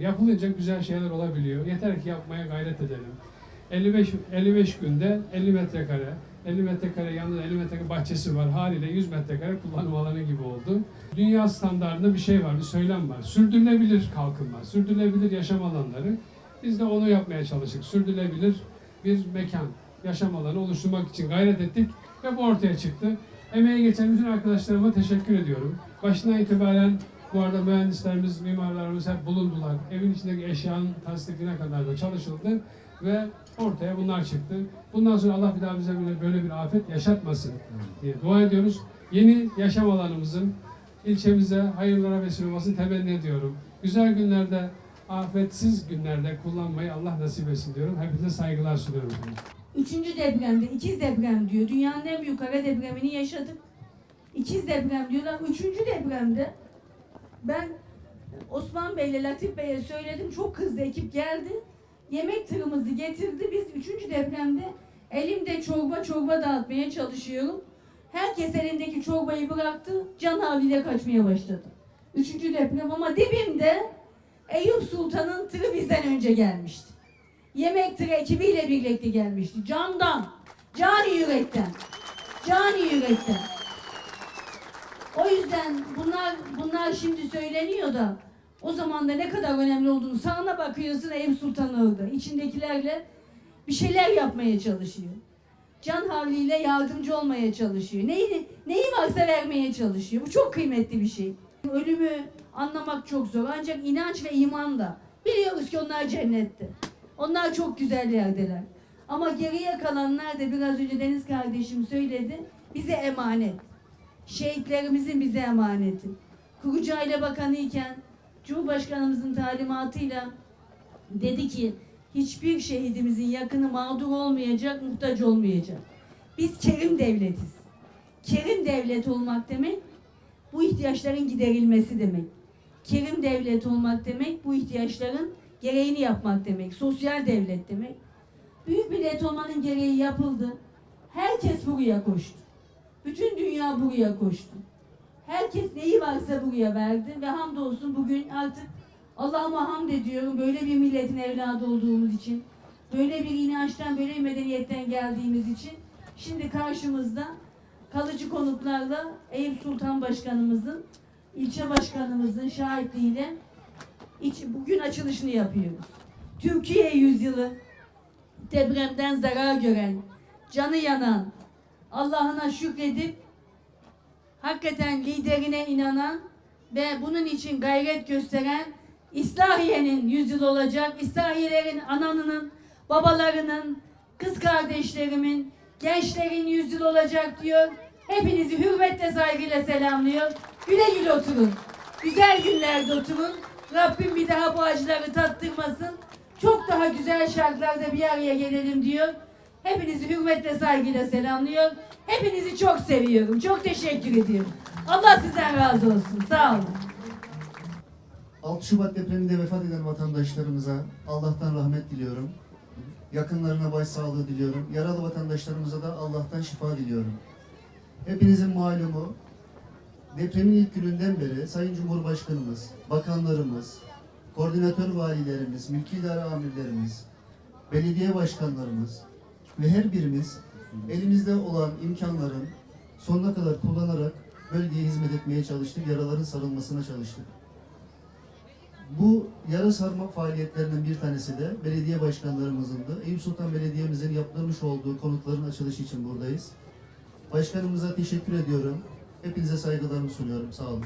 Yapılınca güzel şeyler olabiliyor. Yeter ki yapmaya gayret edelim. 55 55 günde 50 metrekare, 50 metrekare yanında 50 metrekare bahçesi var. Haliyle 100 metrekare kullanım alanı gibi oldu. Dünya standartında bir şey var, bir söylem var. Sürdürülebilir kalkınma, sürdürülebilir yaşam alanları. Biz de onu yapmaya çalıştık. Sürdürülebilir bir mekan, yaşam alanı oluşturmak için gayret ettik ve bu ortaya çıktı. Emeği geçen bütün arkadaşlarıma teşekkür ediyorum. Başından itibaren bu arada mühendislerimiz, mimarlarımız hep bulundular. Evin içindeki eşyanın tasdikine kadar da çalışıldı ve ortaya bunlar çıktı. Bundan sonra Allah bir daha bize böyle, böyle bir afet yaşatmasın diye dua ediyoruz. Yeni yaşam alanımızın ilçemize hayırlara vesile olmasını temenni ediyorum. Güzel günlerde, afetsiz günlerde kullanmayı Allah nasip etsin diyorum. Hepinize saygılar sunuyorum. Üçüncü depremde, ikiz deprem diyor. Dünyanın en büyük kara depremini yaşadık. İkiz deprem diyorlar. Üçüncü depremde ben Osman Bey'le Latif Bey'e söyledim. Çok hızlı ekip geldi. Yemek tırımızı getirdi. Biz üçüncü depremde elimde çorba çorba dağıtmaya çalışıyorum. Herkes elindeki çorbayı bıraktı. Can havliyle kaçmaya başladı. Üçüncü deprem ama dibimde Eyüp Sultan'ın tırı bizden önce gelmişti. Yemek tırı ekibiyle birlikte gelmişti. Candan, cani yürekten, cani yürekten. O yüzden bunlar bunlar şimdi söyleniyor da o zaman da ne kadar önemli olduğunu sağına bakıyorsun Eyüp Sultan orada. İçindekilerle bir şeyler yapmaya çalışıyor. Can havliyle yardımcı olmaya çalışıyor. Neyi, neyi varsa vermeye çalışıyor. Bu çok kıymetli bir şey. Ölümü anlamak çok zor. Ancak inanç ve iman da. Biliyoruz ki onlar cennette. Onlar çok güzel yerdeler. Ama geriye kalanlar da biraz önce Deniz kardeşim söyledi. Bize emanet. Şehitlerimizin bize emaneti. Kurucu Aile Bakanı iken Cumhurbaşkanımızın talimatıyla dedi ki hiçbir şehidimizin yakını mağdur olmayacak, muhtaç olmayacak. Biz kerim devletiz. Kerim devlet olmak demek bu ihtiyaçların giderilmesi demek. Kerim devlet olmak demek bu ihtiyaçların gereğini yapmak demek. Sosyal devlet demek. Büyük millet olmanın gereği yapıldı. Herkes buraya koştu. Bütün dünya buraya koştu. Herkes neyi varsa buraya verdi ve hamdolsun bugün artık Allah'ıma hamd ediyorum böyle bir milletin evladı olduğumuz için. Böyle bir inançtan, böyle bir medeniyetten geldiğimiz için. Şimdi karşımızda kalıcı konuklarla Eyüp Sultan Başkanımızın, ilçe başkanımızın şahitliğiyle iç, bugün açılışını yapıyoruz. Türkiye yüzyılı depremden zarar gören, canı yanan, Allah'ına şükredip hakikaten liderine inanan ve bunun için gayret gösteren İslahiye'nin yüzyılı olacak. İslahiyelerin ananının, babalarının, kız kardeşlerimin, gençlerin yüzyılı olacak diyor. Hepinizi hürmetle saygıyla selamlıyor. Güle güle oturun. Güzel günlerde oturun. Rabbim bir daha bu acıları tattırmasın. Çok daha güzel şartlarda bir araya gelelim diyor. Hepinizi hürmetle saygıyla selamlıyor. Hepinizi çok seviyorum. Çok teşekkür ediyorum. Allah sizden razı olsun. Sağ olun. 6 Şubat depreminde vefat eden vatandaşlarımıza Allah'tan rahmet diliyorum. Yakınlarına başsağlığı diliyorum. Yaralı vatandaşlarımıza da Allah'tan şifa diliyorum. Hepinizin malumu depremin ilk gününden beri Sayın Cumhurbaşkanımız, bakanlarımız, koordinatör valilerimiz, mülki idare amirlerimiz, belediye başkanlarımız ve her birimiz elimizde olan imkanların sonuna kadar kullanarak bölgeye hizmet etmeye çalıştık, yaraların sarılmasına çalıştık. Bu yara sarma faaliyetlerinden bir tanesi de belediye başkanlarımızındı. Eyüp Sultan Belediye'mizin yaptırmış olduğu konutların açılışı için buradayız. Başkanımıza teşekkür ediyorum. Hepinize saygılarımı sunuyorum. Sağ olun.